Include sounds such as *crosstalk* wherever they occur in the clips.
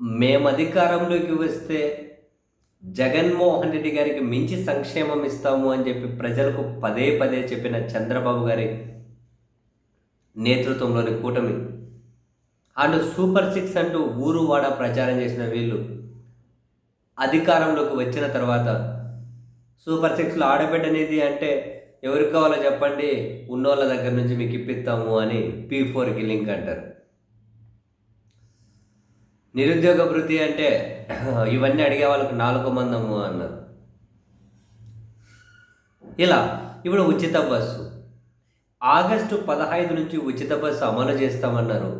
మేము అధికారంలోకి వస్తే జగన్మోహన్ రెడ్డి గారికి మించి సంక్షేమం ఇస్తాము అని చెప్పి ప్రజలకు పదే పదే చెప్పిన చంద్రబాబు గారి నేతృత్వంలోని కూటమి. అండ్ సూపర్ సిక్స్ అంటూ ఊరు వాడ ప్రచారం చేసిన వీళ్ళు అధికారంలోకి వచ్చిన తర్వాత సూపర్ సిక్స్లో ఆడబిడ్డనిది అంటే ఎవరికి కావాలో చెప్పండి ఉన్నోళ్ళ దగ్గర నుంచి మీకు ఇప్పిస్తాము అని పీ ఫోర్కి లింక్ అంటారు. నిరుద్యోగ వృత్తి అంటే *clears throat* ఇవన్నీ అడిగే వాళ్ళకి నాలుగు మందము అన్నారు ఇలా ఇప్పుడు ఉచిత బస్సు. ఆగస్టు పదహైదు నుంచి ఉచిత బస్సు అమలు చేస్తామన్నారు.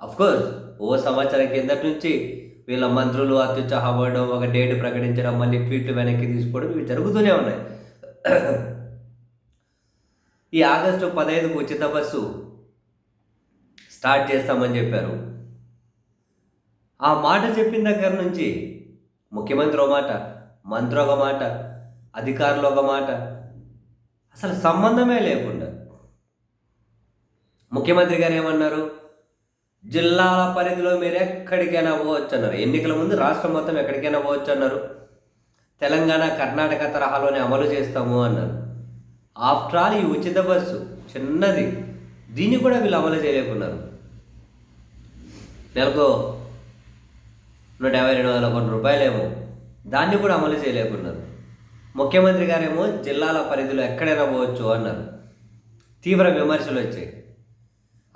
కోర్స్ ఓ సంవత్సరం కిందటి నుంచి వీళ్ళ మంత్రులు అత్యుత్సాహపడడం ఒక డేట్ ప్రకటించడం మళ్ళీ ట్వీట్లు వెనక్కి తీసుకోవడం ఇవి జరుగుతూనే ఉన్నాయి. *clears throat* ఈ ఆగస్టు పదహైదుకు ఉచిత బస్సు స్టార్ట్ చేస్తామని చెప్పారు. ఆ మాట చెప్పిన దగ్గర నుంచి ముఖ్యమంత్రి ఒక మాట మంత్రి ఒక మాట అధికారులు ఒక మాట. అసలు సంబంధమే లేకుండా. ముఖ్యమంత్రి గారు ఏమన్నారు? జిల్లాల పరిధిలో మీరు ఎక్కడికైనా పోవచ్చు అన్నారు. ఎన్నికల ముందు రాష్ట్రం మొత్తం ఎక్కడికైనా పోవచ్చు అన్నారు. తెలంగాణ కర్ణాటక తరహాలోనే అమలు చేస్తాము అన్నారు. ఆఫ్టర్ ఆల్ ఈ ఉచిత బస్సు చిన్నది. దీన్ని కూడా వీళ్ళు అమలు చేయలేకున్నారు. నెలకు నూట యాభై రెండు వందల కొన్ని రూపాయలేమో. దాన్ని కూడా అమలు చేయలేకున్నారు. ముఖ్యమంత్రి గారేమో జిల్లాల పరిధిలో ఎక్కడైనా పోవచ్చు అన్నారు. తీవ్ర విమర్శలు వచ్చాయి.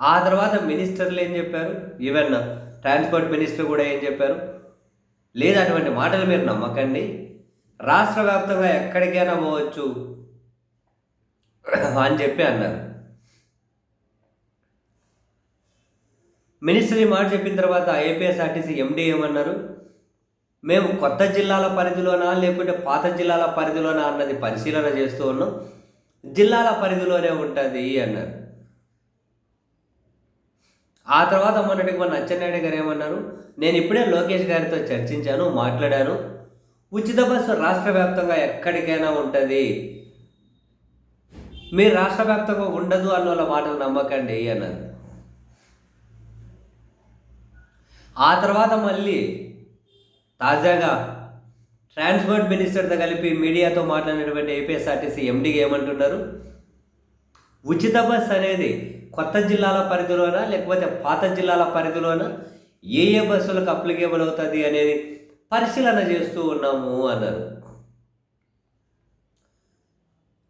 ఆ తర్వాత మినిస్టర్లు ఏం చెప్పారు? ఈవెన్ ట్రాన్స్పోర్ట్ మినిస్టర్ కూడా ఏం చెప్పారు? లేదు అటువంటి మాటలు మీరు నమ్మకండి. రాష్ట్ర వ్యాప్తంగా ఎక్కడికైనా పోవచ్చు అని చెప్పి అన్నారు. మినిస్ట్రీ మాట చెప్పిన తర్వాత ఏపీఎస్ఆర్టీసీ ఎండీ ఏమన్నారు? మేము కొత్త జిల్లాల పరిధిలోనా లేకుంటే పాత జిల్లాల పరిధిలోనా అన్నది పరిశీలన చేస్తూ ఉన్నాం. జిల్లాల పరిధిలోనే ఉంటుంది అన్నారు. ఆ తర్వాత మొన్నటికి మన అచ్చెన్నాయుడు గారు ఏమన్నారు? నేను ఇప్పుడే లోకేష్ గారితో చర్చించాను మాట్లాడాను. ఉచిత బస్సు రాష్ట్ర వ్యాప్తంగా ఎక్కడికైనా ఉంటుంది. మీరు రాష్ట్ర వ్యాప్తంగా ఉండదు అన్న వాళ్ళ మాటలు నమ్మకండి అన్నారు. ఆ తర్వాత మళ్ళీ తాజాగా ట్రాన్స్పోర్ట్ మినిస్టర్తో కలిపి మీడియాతో మాట్లాడినటువంటి ఏపీఎస్ఆర్టీసీ ఎండీ ఏమంటున్నారు ఉచిత బస్ అనేది కొత్త జిల్లాల పరిధిలోనా లేకపోతే పాత జిల్లాల పరిధిలోనా? ఏ ఏ బస్సులకు అప్లికేబుల్ అవుతుంది అనేది పరిశీలన చేస్తూ ఉన్నాము అన్నారు.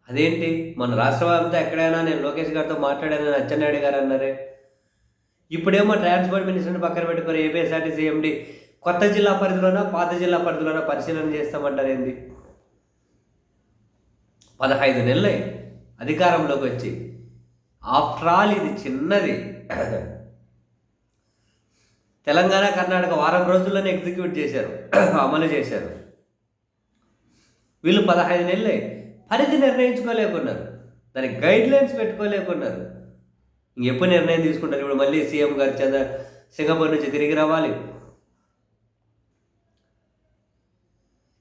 అదేంటి? మన రాష్ట్రం అంతా ఎక్కడైనా నేను లోకేష్ గారితో మాట్లాడానని అచ్చెన్నాయుడు గారు అన్నారే. ఇప్పుడేమో ట్రాన్స్పోర్ట్ మినిస్టర్ని పక్కన పెట్టుకుని ఏపీఎస్ఆర్టీసీ ఎండి కొత్త జిల్లా పరిధిలోనా పాత జిల్లా పరిధిలోనా పరిశీలన చేస్తామంటారు ఏంది పదహైదు నెలలే అధికారంలోకి వచ్చి. ఆఫ్టర్ ఆల్ ఇది చిన్నది. తెలంగాణ కర్ణాటక వారం రోజుల్లోనే ఎగ్జిక్యూట్ చేశారు అమలు చేశారు. వీళ్ళు పదహైదు నెలలే పరిధి నిర్ణయించుకోలేకున్నారు. దానికి గైడ్ లైన్స్ పెట్టుకోలేకున్నారు. ఎప్పుడు నిర్ణయం తీసుకుంటారు? ఇప్పుడు మళ్ళీ సీఎం గారు చంద్ర సింగపూర్ నుంచి తిరిగి రావాలి.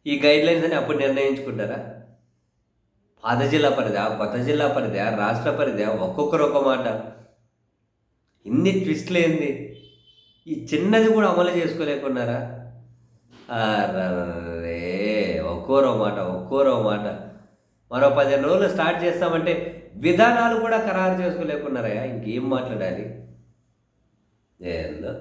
ఈ గైడ్ లైన్స్ అని అప్పుడు నిర్ణయించుకుంటారా? పాత జిల్లా పరిధా కొత్త జిల్లా పరిధా రాష్ట్ర పరిధా ఒక్కొక్కరు ఒక మాట. ఇన్ని ట్విస్ట్లు ఏంది? ఈ చిన్నది కూడా అమలు చేసుకోలేకున్నారా? అరే ఒక్కోరో మాట ఒక్కోరో మాట. మరో పదిహేను రోజులు స్టార్ట్ చేస్తామంటే విధానాలు కూడా ఖరారు చేసుకోలేకున్నారయ్యా. ఇంకేం మాట్లాడాలి? ఏందో?